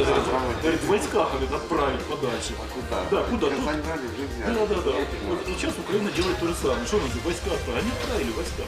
надо сделать? Говорит, войска говорит, отправить подальше. Куда? Да, куда? Тут- Забрали, уже взяли. Да, да, да. Вот сейчас Украина делает то же самое. Что надо? Войска отправили. Они отправили войска.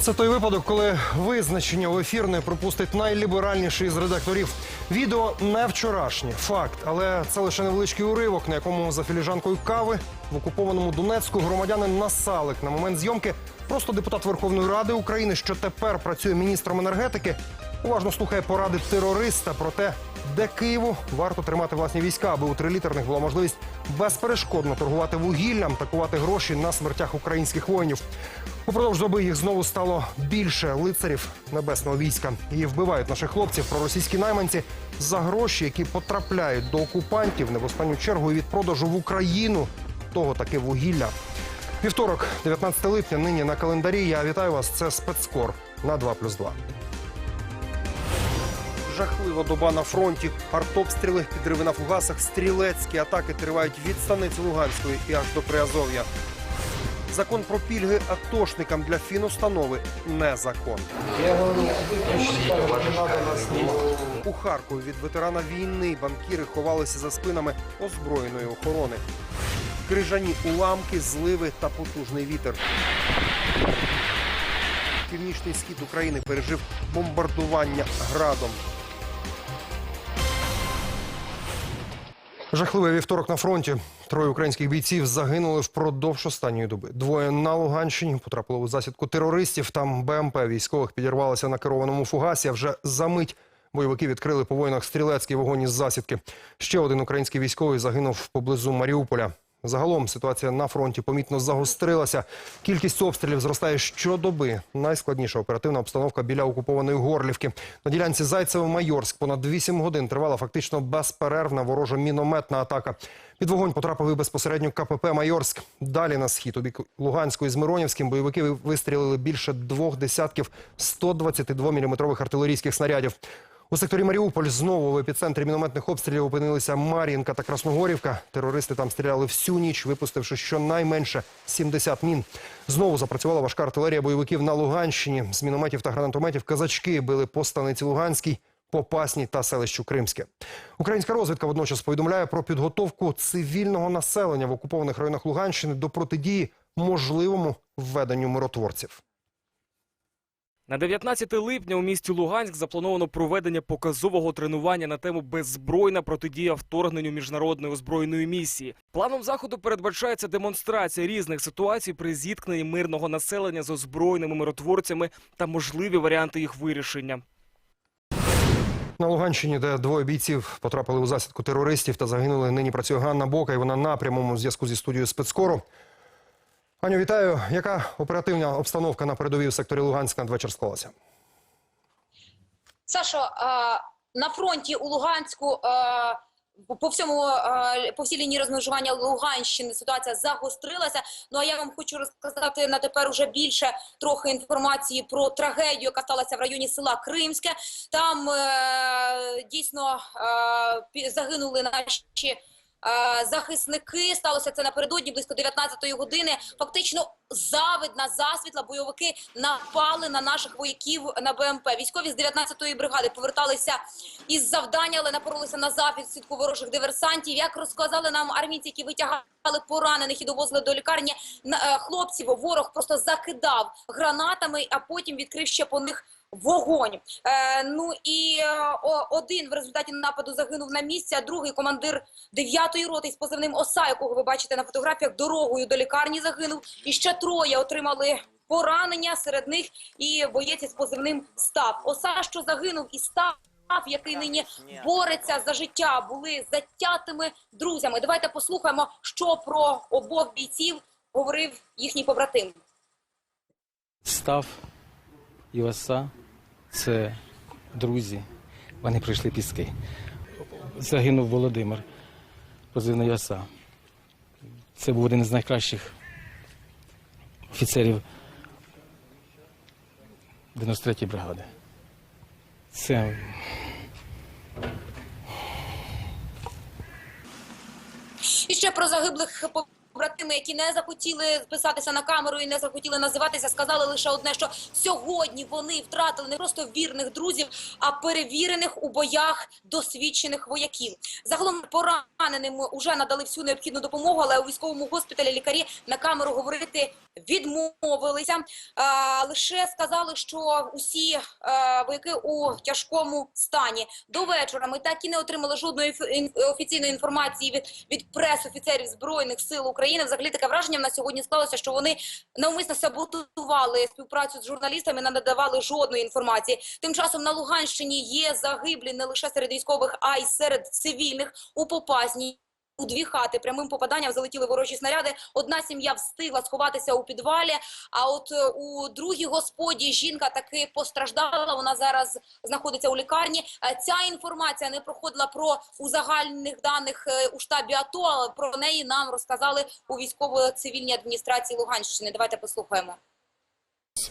Це той випадок, коли визначення у ефір не пропустить найліберальніший з редакторів. Відео не вчорашнє, факт, але це лише невеличкий уривок, на якому за філіжанкою кави в окупованому Донецьку громадянин Насалик на момент зйомки просто депутат Верховної Ради України, що тепер працює міністром енергетики, уважно слухає поради терориста про те, де Києву варто тримати власні війська, аби у трилітерних була можливість безперешкодно торгувати вугіллям, такувати гроші на смертях українських воїнів. Упродовж доби їх знову стало більше лицарів небесного війська. І вбивають наших хлопців проросійські найманці за гроші, які потрапляють до окупантів не в останню чергу і від продажу в Україну того таки вугілля. Вівторок, 19 липня, нині на календарі. Я вітаю вас. Це спецкор на 2+,2. Жахлива доба на фронті. Артобстріли, підриви на фугасах, стрілецькі атаки тривають від станиці Луганської і аж до Приазов'я. Закон про пільги атошникам для фінустанови не закон. У Харкові від ветерана війни банкіри ховалися за спинами озброєної охорони. Крижані уламки, зливи та потужний вітер. Північний схід України пережив бомбардування градом. Жахливий вівторок на фронті. Троє українських бійців загинули впродовж останньої доби. Двоє на Луганщині потрапили у засідку терористів. Там БМП військових підірвалося на керованому фугасі. А вже за мить бойовики відкрили по воїнах стрілецький вогонь із засідки. Ще один український військовий загинув поблизу Маріуполя. Загалом ситуація на фронті помітно загострилася. Кількість обстрілів зростає щодоби. Найскладніша оперативна обстановка біля окупованої Горлівки. На ділянці Зайцево-Майорськ понад 8 годин тривала фактично безперервна ворожа мінометна атака. Під вогонь потрапив і безпосередньо КПП Майорськ. Далі на схід у бік Луганської з Миронівським бойовики вистрілили більше двох десятків 122-мм артилерійських снарядів. У секторі Маріуполь знову в епіцентрі мінометних обстрілів опинилися Мар'їнка та Красногорівка. Терористи там стріляли всю ніч, випустивши щонайменше 70 мін. Знову запрацювала важка артилерія бойовиків на Луганщині. З мінометів та гранатометів казачки били по станиці Луганській, Попасній та селищу Кримське. Українська розвідка водночас повідомляє про підготовку цивільного населення в окупованих районах Луганщини до протидії можливому введенню миротворців. На 19 липня у місті Луганськ заплановано проведення показового тренування на тему беззбройна протидія вторгненню міжнародної озброєної місії. Планом заходу передбачається демонстрація різних ситуацій при зіткненні мирного населення з озброєними миротворцями та можливі варіанти їх вирішення. На Луганщині, де двоє бійців потрапили у засідку терористів та загинули, нині працює Ганна Бока, і вона на прямому зв'язку зі студією спецкору. Аню, вітаю. Яка оперативна обстановка на передовій у секторі Луганська надвечір склалася? Сашо, на фронті у Луганську по всьому по всій лінії розмежування Луганщини ситуація загострилася. Ну а я вам хочу розказати на тепер уже більше трохи інформації про трагедію, яка сталася в районі села Кримське. Там е, дійсно загинули наші. Е, Захисники сталося це напередодні близько 19-ї години. Фактично завидна засвітла бойовики напали на наших вояків на БМП. Військові з 19-ї бригади поверталися із завдання, але напоролися на засідку ворожих диверсантів. Як розказали нам армійці, які витягали поранених і довозили до лікарні, е, хлопців ворог просто закидав гранатами, а потім відкрив ще по них. Вогонь. Е, ну і е, один в результаті нападу загинув на місці, а другий командир 9-ї роти з позивним ОСА, якого ви бачите на фотографіях, дорогою до лікарні загинув. І ще троє отримали поранення, серед них і боєць із позивним Став. ОСА, що загинув, і Став, який нині бореться за життя, були затятими друзями. Давайте послухаємо, що про обох бійців говорив їхній побратим. Став і оса це друзі. Вони прийшли піски. Загинув Володимир, позивний оса. Це був один з найкращих офіцерів 93-ї бригади. Це І ще про загиблих побратими, які не захотіли записатися на камеру і не захотіли називатися, сказали лише одне, що сьогодні вони втратили не просто вірних друзів, а перевірених у боях досвідчених вояків. Загалом пораненим вже надали всю необхідну допомогу, але у військовому госпіталі лікарі на камеру говорити відмовилися. Лише сказали, що усі е, вояки у тяжкому стані. До вечора ми так і не отримали жодної офіційної інформації від, від прес-офіцерів Збройних сил України. Взагалі таке враження в нас сьогодні склалося, що вони навмисно саботували співпрацю з журналістами, не надавали жодної інформації. Тим часом на Луганщині є загиблі не лише серед військових, а й серед цивільних у Попасній. У дві хати прямим попаданням залетіли ворожі снаряди. Одна сім'я встигла сховатися у підвалі. А от е, у другій господі жінка таки постраждала. Вона зараз знаходиться у лікарні. Е, Ця інформація не проходила про узагальних даних е, у штабі АТО. Але про неї нам розказали у військово-цивільній адміністрації Луганщини. Давайте послухаємо.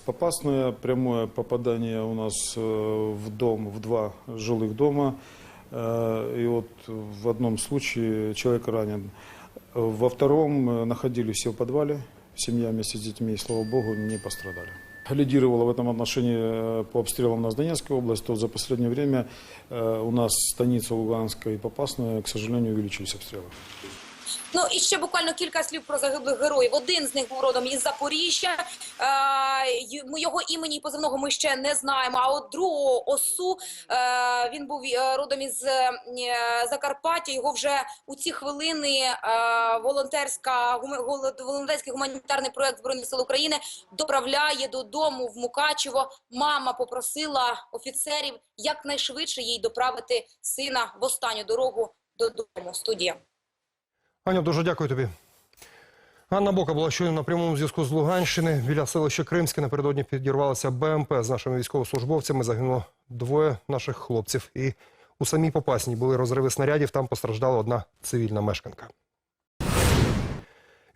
Попасное прямое попадание у нас в дом, в два жилых дома. Э, И вот в одном случае человек ранен. Во втором э, находились все в подвале. Семья вместе с детьми, и, слава богу, не пострадали. Лидировала в этом отношении э, по обстрелам у нас Донецкая область, то за последнее время э, у нас станица Луганская и Попасная, к сожалению, увеличились обстрелы. Ну і ще буквально кілька слів про загиблих героїв. Один з них був родом із Запоріжжя. Е, ми його імені і позивного ми ще не знаємо. А от другого осу е, він був е, родом із Закарпаття. Його вже у ці хвилини волонтерська волонтерський гуманітарний проект збройних сил України доправляє додому в Мукачево. Мама попросила офіцерів якнайшвидше їй доправити сина в останню дорогу додому. Студія. Аню, дуже дякую тобі. Анна Бока була щойно на прямому зв'язку з Луганщини. Біля селища Кримське напередодні підірвалася БМП з нашими військовослужбовцями. Загинуло двоє наших хлопців. І у самій Попасній були розриви снарядів. Там постраждала одна цивільна мешканка.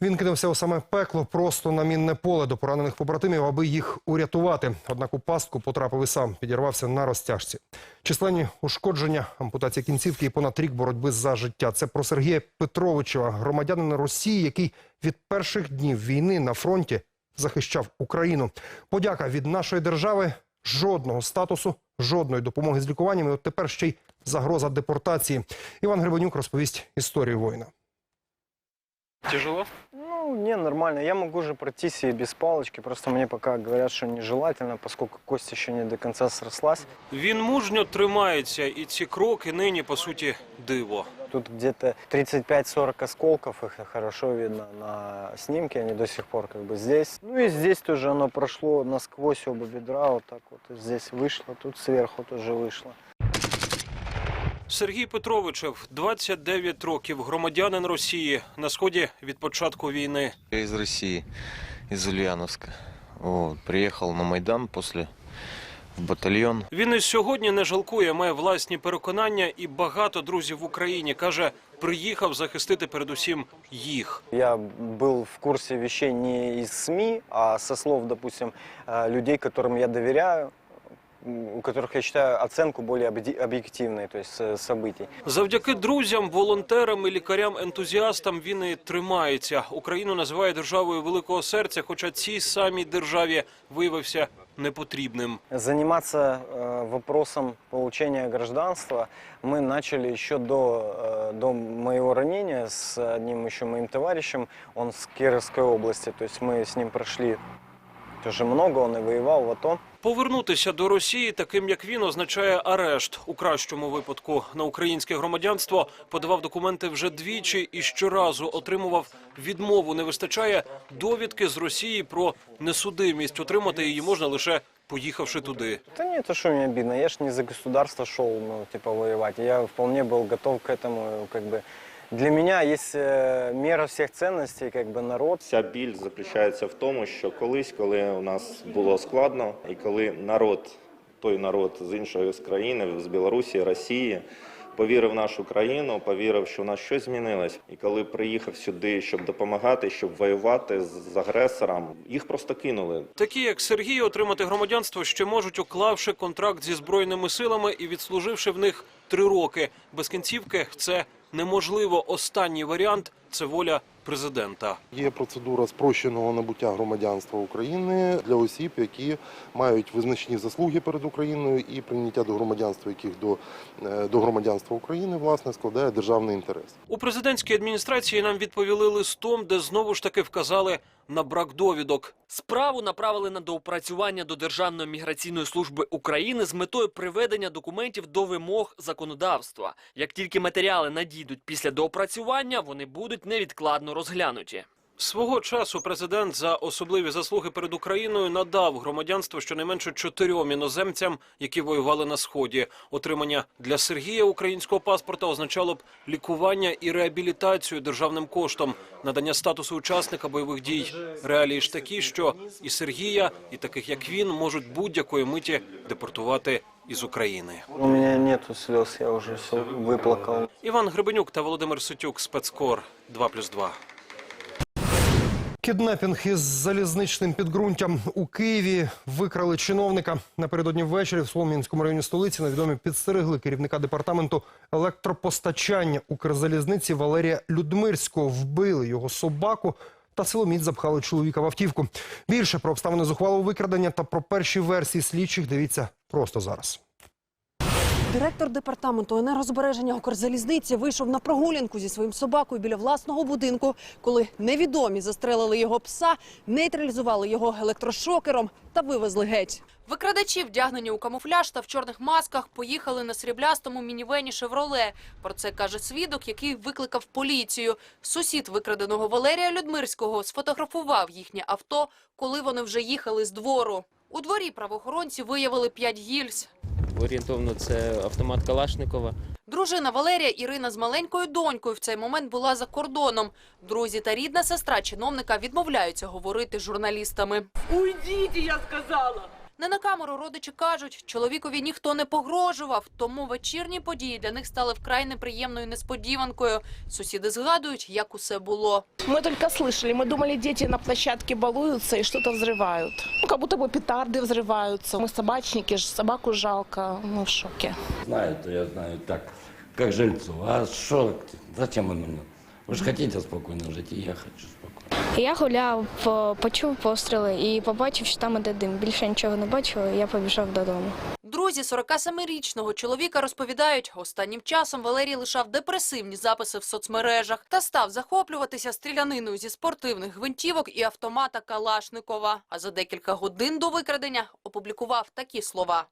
Він кинувся у саме пекло просто на мінне поле до поранених побратимів, аби їх урятувати. Однак у пастку потрапив і сам, підірвався на розтяжці. Численні ушкодження, ампутація кінцівки і понад рік боротьби за життя. Це про Сергія Петровичева, громадянина Росії, який від перших днів війни на фронті захищав Україну. Подяка від нашої держави жодного статусу, жодної допомоги з лікуванням. І от тепер ще й загроза депортації. Іван Гребенюк розповість історію воїна. Тяжело? Ну, не, нормально. Я могу же пройтись и без палочки. Просто мне пока говорят, что нежелательно, поскольку кость еще не до конца срослась. Він мужньо тримається, і ці кроки нині по суті диво. Тут где-то 35-40 осколков, их хорошо видно на снимке, они до сих пор как бы здесь. Ну и здесь тоже оно прошло насквозь оба бедра, вот так вот. И здесь вышло, тут сверху тоже вышло. Сергій Петровичев, 29 років, громадянин Росії на сході від початку війни. Я из России, из Ульяновска. Вот, приехал на Майдан после в батальон. Він і сьогодні не жалкує, має власні переконання і багато друзів в Україні. каже, приїхав захистити передусім їх. Я был в курсе вещей не из СМИ, а со слов, допустим, э, людей, которым я доверяю, м, у которых я считаю оценку более объди- объективной, то есть э, событий. Завдяки друзям, волонтерам і лікарям-ентузіастам він і тримається. Україну називає державою великого серця, хоча цій самій державі виявився непотрібним. Заниматься э, вопросом получения гражданства мы начали еще до, э, до моего ранения с одним еще моим товарищем. Он с Кировской области, то есть мы с ним прошли тоже много, он и воевал в АТО. Повернутися до Росії таким як він означає арешт. У кращому випадку на українське громадянство подавав документи вже двічі і щоразу отримував відмову. Не вистачає довідки з Росії про несудимість. Отримати її можна лише поїхавши туди. Да нет, это что мне обидно, я ж не за государство шел, ну, типа, воевать. Я вполне был готов к этому, как бы. Для меня есть э, мера всех ценностей, как бы народ. Вся біль заключається в тому, що колись, коли у нас було складно, і коли народ, той народ з іншої з країни, з Білорусі, Росії, повірив в нашу країну, повірив, що у нас щось змінилось. І коли приїхав сюди, щоб допомагати, щоб воювати з агресором, їх просто кинули. Такі, як Сергій, отримати громадянство ще можуть, уклавши контракт зі збройними силами і відслуживши в них три роки. Без кінцівки це неможливо. Останній варіант це воля президента. Є процедура спрощеного набуття громадянства України для осіб, які мають визначні заслуги перед Україною і прийняття до громадянства, яких до, е, до громадянства України власне складає державний інтерес. У президентській адміністрації нам відповіли листом, де знову ж таки вказали на брак довідок. Справу направили на доопрацювання до Державної міграційної служби України з метою приведення документів до вимог законодавства. Як тільки матеріали надійдуть після доопрацювання, вони будуть невідкладно розглянуті. Свого часу президент за особливі заслуги перед Україною надав громадянство щонайменше чотирьом іноземцям, які воювали на сході. Отримання для Сергія українського паспорта означало б лікування і реабілітацію державним коштом, надання статусу учасника бойових дій. Реалії ж такі, що і Сергія, і таких як він можуть будь-якої миті депортувати із України. У меня нету слез, я уже все выплакал. Іван Гребенюк та Володимир Сутюк, спецкор 2+,2. Кіднепінг із залізничним підґрунтям у Києві викрали чиновника. Напередодні ввечері в Солом'янському районі столиці невідомі підстерегли керівника департаменту електропостачання Укрзалізниці Валерія Людмирського. Вбили його собаку та силоміць запхали чоловіка в автівку. Більше про обставини зухвалого викрадення та про перші версії слідчих дивіться просто зараз. Директор департаменту енергозбереження Укрзалізниці вийшов на прогулянку зі своїм собакою біля власного будинку, коли невідомі застрелили його пса, нейтралізували його електрошокером та вивезли геть. Викрадачі, вдягнені у камуфляж та в чорних масках, поїхали на сріблястому мінівені «Шевроле». Про це каже свідок, який викликав поліцію. Сусід викраденого Валерія Людмирського сфотографував їхнє авто, коли вони вже їхали з двору. У дворі правоохоронці виявили п'ять гільз. Орієнтовно це автомат Калашникова. Дружина Валерія Ірина з маленькою донькою в цей момент була за кордоном. Друзі та рідна сестра чиновника відмовляються говорити з журналістами. Уйдіть, я сказала! Не на камеру родичі кажуть, чоловікові ніхто не погрожував, тому вечірні події для них стали вкрай неприємною несподіванкою. Сусіди згадують, як усе було. Мы только слышали, мы думали, дети на площадке балуются и что-то взрывают. Ну, Как будто бы петарды взрываются. Мы собачники, ж- собаку жалко, мы в шоке. Знаю, то я знаю так, как жильцу. А что, зачем оно мне? Вы же хотите спокойно жить, и я хочу спокойно. Я гуляв, почув постріли і побачив, що там іде дим. Більше нічого не бачив, я побіжав додому. Друзі 47-річного чоловіка розповідають, останнім часом Валерій лишав депресивні записи в соцмережах та став захоплюватися стріляниною зі спортивних гвинтівок і автомата Калашникова. А за декілька годин до викрадення опублікував такі слова.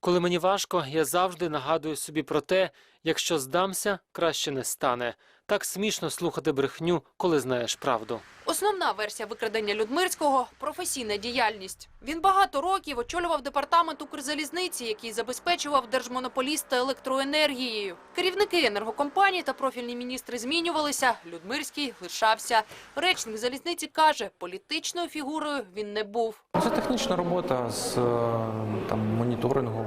Коли мені важко, я завжди нагадую собі про те, якщо здамся, краще не стане. Так смішно слухати брехню, коли знаєш правду. Основна версія викрадення Людмирського – професійна діяльність. Він багато років очолював департамент Укрзалізниці, який забезпечував держмонополіста електроенергією. Керівники енергокомпаній та профільні міністри змінювалися, Людмирський лишався. Речник залізниці каже, політичною фігурою він не був. Це технічна робота з там, моніторингу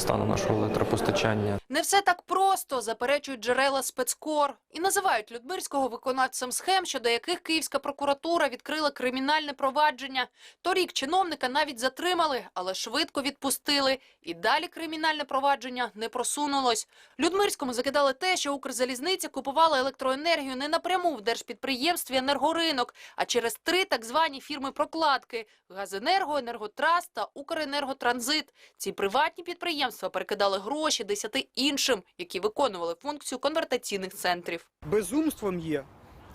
стану нашого електропостачання. Не все так просто, заперечують джерела спецкор. І називають Людмирського виконавцем схем, щодо яких Київська прокуратура відкрила кримінальне провадження. Торік чиновника навіть затримали, але швидко відпустили. І далі кримінальне провадження не просунулось. Людмирському закидали те, що Укрзалізниця купувала електроенергію не напряму в держпідприємстві «Енергоринок», а через три так звані фірми-прокладки – «Газенерго», «Енерготраст» та «Укренерготранзит». Ці приватні підприємства перекидали гроші десяти іншим, які виконували функцію конвертаційних центрів. Безумством є,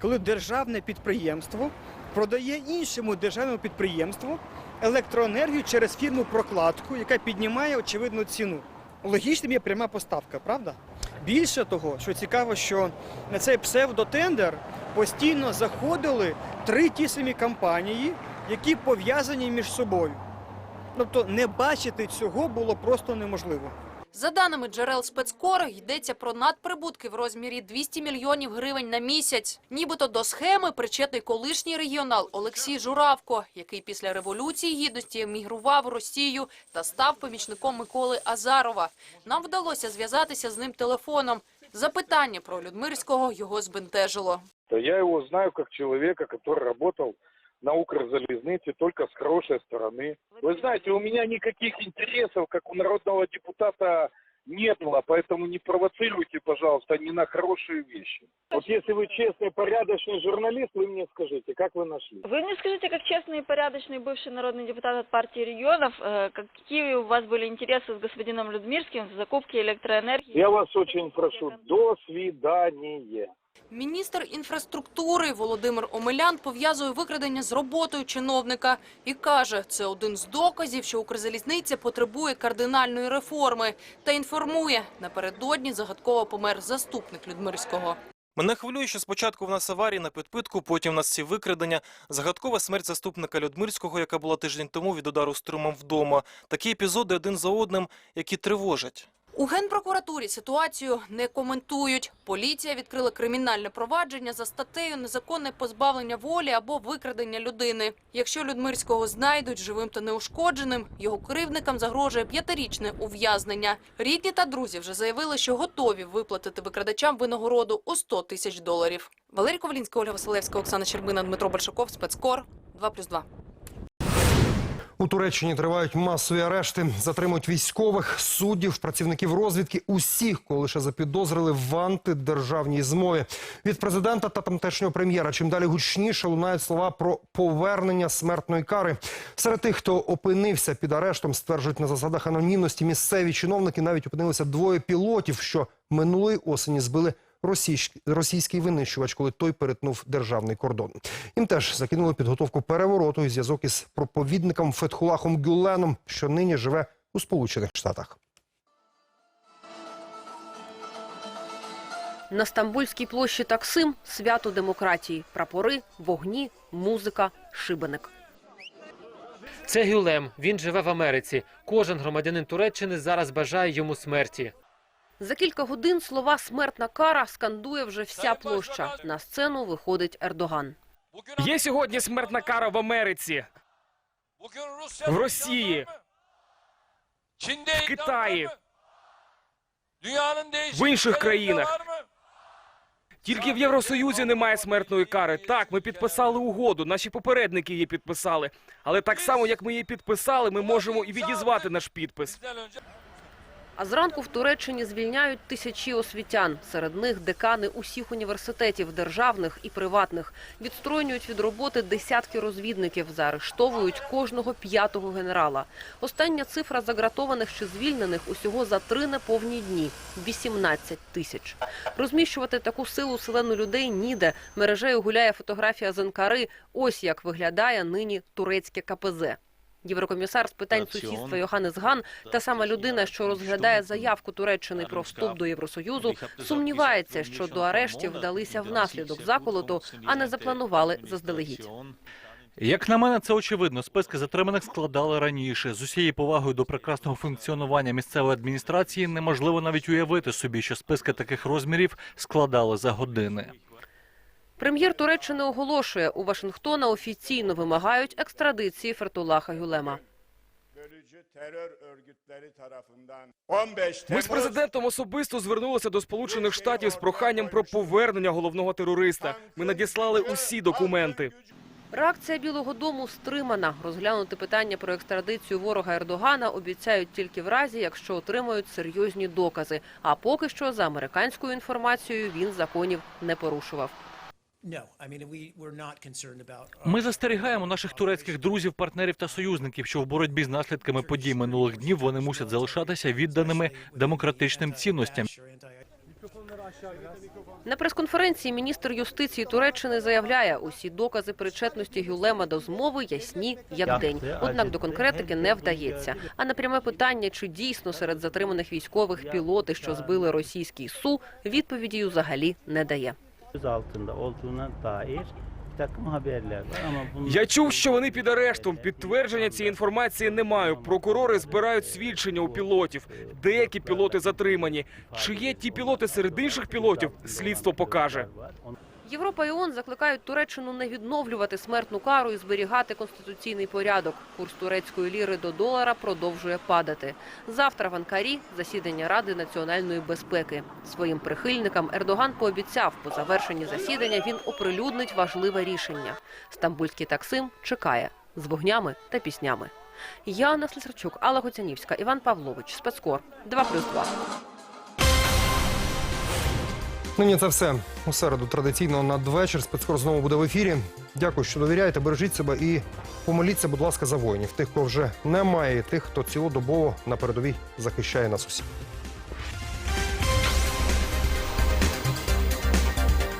коли державне підприємство продає іншому державному підприємству електроенергію через фірму прокладку, яка піднімає очевидну ціну. Логічним є пряма поставка, правда? Більше того, що цікаво, що на цей псевдотендер постійно заходили три ті самі компанії, які пов'язані між собою. Тобто не бачити цього було просто неможливо. За даними джерел спецкор, йдеться про надприбутки в розмірі 200 мільйонів гривень на місяць. Нібито до схеми причетний колишній регіонал Олексій Журавко, який після Революції Гідності емігрував у Росію та став помічником Миколи Азарова. Нам вдалося зв'язатися з ним телефоном. Запитання про Людмирського його збентежило. Да я его знаю как человека, который работал на Укрзалезнице только с хорошей стороны. Вы знаете, у меня никаких интересов, как у народного депутата не было, поэтому не провоцируйте, пожалуйста, ни на хорошие вещи. Вот если вы честный, порядочный журналист, вы мне скажите, как вы нашли? Вы мне скажите, как честный и порядочный бывший народный депутат от партии регионов, э, какие у вас были интересы с господином Людмирским в закупке электроэнергии? Я вас очень прошу, до свидания. Міністр інфраструктури Володимир Омелян пов'язує викрадення з роботою чиновника і каже, це один з доказів, що Укрзалізниця потребує кардинальної реформи та інформує, напередодні загадково помер заступник Людмирського. Мене хвилює, що спочатку в нас аварії на підпитку, потім в нас ці викрадення, загадкова смерть заступника Людмирського, яка була тиждень тому від удару струмом вдома. Такі епізоди один за одним, які тривожать. У Генпрокуратурі ситуацію не коментують. Поліція відкрила кримінальне провадження за статтею незаконне позбавлення волі або викрадення людини. Якщо Людмирського знайдуть живим та неушкодженим, його кривдникам загрожує п'ятирічне ув'язнення. Рідні та друзі вже заявили, що готові виплатити викрадачам винагороду у 100 тисяч доларів. Валерій Ковалінський, Ольга Василевська, Оксана Щербина, Дмитро Большаков, Спецкор 2+,2. У Туреччині тривають масові арешти, затримують військових, суддів, працівників розвідки, усіх, кого лише запідозрили в антидержавній змові. Від президента та тамтешнього прем'єра чим далі гучніше лунають слова про повернення смертної кари. Серед тих, хто опинився під арештом, стверджують на засадах анонімності місцеві чиновники. Навіть опинилися двоє пілотів, що минулої осені збили російський винищувач, коли той перетнув державний кордон. Їм теж закинули підготовку перевороту і зв'язок із проповідником Фетхулахом Гюленом, що нині живе у Сполучених Штатах. На Стамбульській площі Таксим свято демократії, прапори, вогні, музика, шибеник. Це Гюлем. Він живе в Америці. Кожен громадянин Туреччини зараз бажає йому смерті. За кілька годин слова смертна кара скандує вже вся площа. На сцену виходить Ердоган. Є сьогодні смертна кара в Америці, в Росії, в Китаї, в інших країнах. Тільки в Євросоюзі немає смертної кари. Так, ми підписали угоду, наші попередники її підписали. Але так само, як ми її підписали, ми можемо і відізвати наш підпис. А зранку в Туреччині звільняють тисячі освітян. Серед них декани усіх університетів, державних і приватних. Відстройнюють від роботи десятки розвідників. Заарештовують кожного п'ятого генерала. Остання цифра загратованих чи звільнених усього за три неповні дні – 18 тисяч. Розміщувати таку силу селену людей ніде. Мережею гуляє фотографія з. Ось як виглядає нині турецьке КПЗ. Єврокомісар з питань сусідства Йоханнес Ган, та сама людина, що розглядає заявку Туреччини про вступ до Євросоюзу, сумнівається, що до арештів вдалися внаслідок заколоту, а не запланували заздалегідь. Як на мене, це очевидно. Списки затриманих складали раніше. З усією повагою до прекрасного функціонування місцевої адміністрації неможливо навіть уявити собі, що списки таких розмірів складали за години. Прем'єр Туреччини оголошує, у Вашингтона офіційно вимагають екстрадиції Фертулаха Гюлема. Ми з президентом особисто звернулися до Сполучених Штатів з проханням про повернення головного терориста. Ми надіслали усі документи. Реакція Білого Дому стримана. Розглянути питання про екстрадицію ворога Ердогана обіцяють тільки в разі, якщо отримають серйозні докази. А поки що, за американською інформацією, він законів не порушував. Ми застерігаємо наших турецьких друзів, партнерів та союзників, що в боротьбі з наслідками подій минулих днів вони мусять залишатися відданими демократичним цінностям. На прес-конференції міністр юстиції Туреччини заявляє, усі докази причетності Гюлема до змови ясні як день. Однак до конкретики не вдається. А на пряме питання, чи дійсно серед затриманих військових пілоти, що збили російський су, відповіді взагалі не дає. Я чув, що вони під арештом. Підтвердження цієї інформації не маю. Прокурори збирають свідчення у пілотів. Деякі пілоти затримані. Чи є ті пілоти серед інших пілотів? Слідство покаже. Європа і ООН закликають Туреччину не відновлювати смертну кару і зберігати конституційний порядок. Курс турецької ліри до долара продовжує падати. Завтра в Анкарі засідання Ради національної безпеки. Своїм прихильникам Ердоган пообіцяв, по завершенні засідання він оприлюднить важливе рішення. Стамбульський таксим чекає з вогнями та піснями. Яна Слесарчук, Алла Гоцянівська, Іван Павлович, спецкор 2+,2. Нині це все. У середу традиційно надвечір спецкор знову буде в ефірі. Дякую, що довіряєте, бережіть себе і помоліться, будь ласка, за воїнів. Тих, кого вже немає, і тих, хто цілодобово на передовій захищає нас усіх.